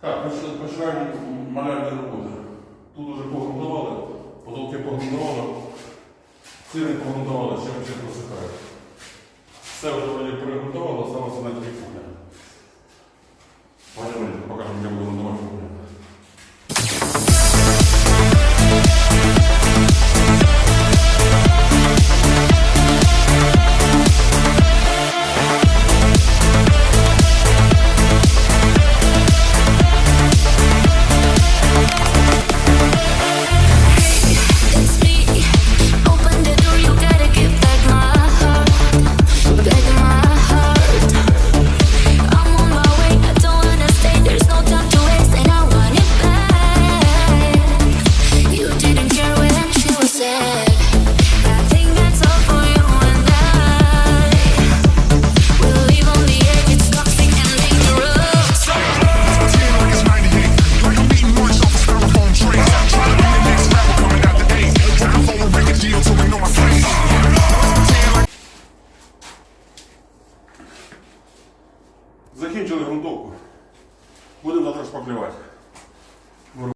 Так, починаємо малярні роботи. Тут вже погрунтували, потолки погрунтували, ціни погрунтували, ще ще просихають. Все вже приготувало, сталося на дві кухня. Закінчили грунтовку. Будемо завтра шпаклювати.